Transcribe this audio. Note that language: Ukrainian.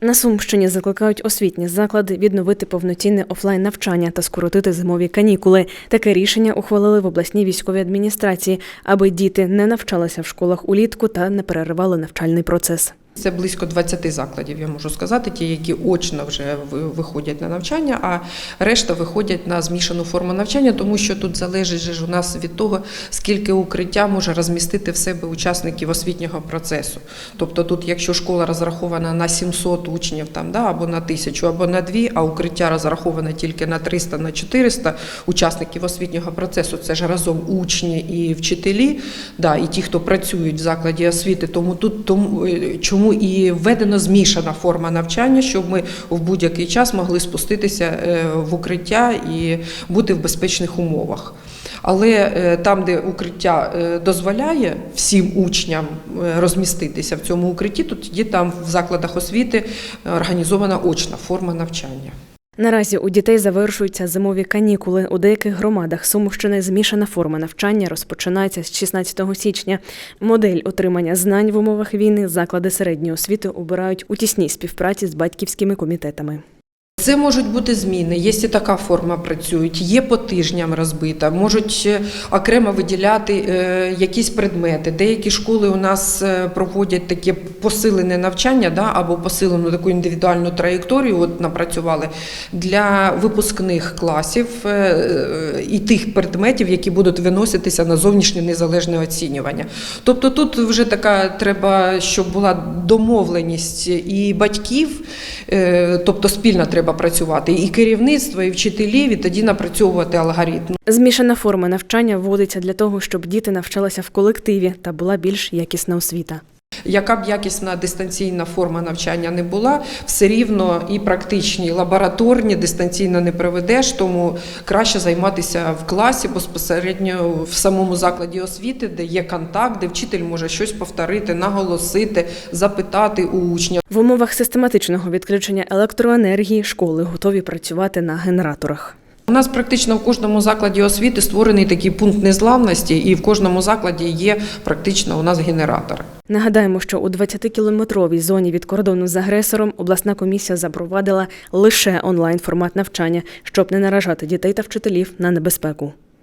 На Сумщині закликають освітні заклади відновити повноцінне офлайн навчання та скоротити зимові канікули. Таке рішення ухвалили в обласній військовій адміністрації, аби діти не навчалися в школах улітку та не переривали навчальний процес. Це близько 20 закладів, я можу сказати, ті, які очно вже виходять на навчання, а решта виходять на змішану форму навчання, тому що тут залежить ж у нас від того, скільки укриття може розмістити в себе учасників освітнього процесу. Тобто тут, якщо школа розрахована на 700 учнів там, да, або на 1000, або на 2, а укриття розраховане тільки на 300, на 400 учасників освітнього процесу, це ж разом учні і вчителі, да, і ті, хто працюють в закладі освіти, тому тут тому, е, чому і введена змішана форма навчання, щоб ми в будь-який час могли спуститися е, в укриття і бути в безпечних умовах. Але е, там, де укриття е, дозволяє всім учням розміститися в цьому укритті, то тоді там в закладах освіти організована очна форма навчання. Наразі у дітей завершуються зимові канікули. У деяких громадах Сумщини змішана форма навчання розпочинається з 16 січня. Модель отримання знань в умовах війни заклади середньої освіти обирають у тісній співпраці з батьківськими комітетами. Це можуть бути зміни, і така форма працюють, є по тижням розбита, можуть е, окремо виділяти е, якісь предмети. Деякі школи у нас е, проводять таке посилене навчання, да, або посилену таку індивідуальну траєкторію, от напрацювали для випускних класів і тих предметів, які будуть виноситися на зовнішнє незалежне оцінювання. Тобто тут вже така треба, щоб була домовленість і батьків, е, тобто спільно треба працювати, і керівництво, і вчителів, і тоді напрацьовувати алгоритм. Змішана форма навчання вводиться для того, щоб діти навчалися в колективі та була більш якісна освіта. Яка б якісна дистанційна форма навчання не була, все рівно і практичні, і лабораторні дистанційно не проведеш, тому краще займатися в класі безпосередньо в самому закладі освіти, де є контакт, де вчитель може щось повторити, наголосити, запитати у учня. В умовах систематичного відключення електроенергії школи готові працювати на генераторах. У нас практично в кожному закладі освіти створений такий пункт незламності, і в кожному закладі є практично у нас генератор. Нагадаємо, що у 20-кілометровій зоні від кордону з агресором обласна комісія запровадила лише онлайн формат навчання, щоб не наражати дітей та вчителів на небезпеку.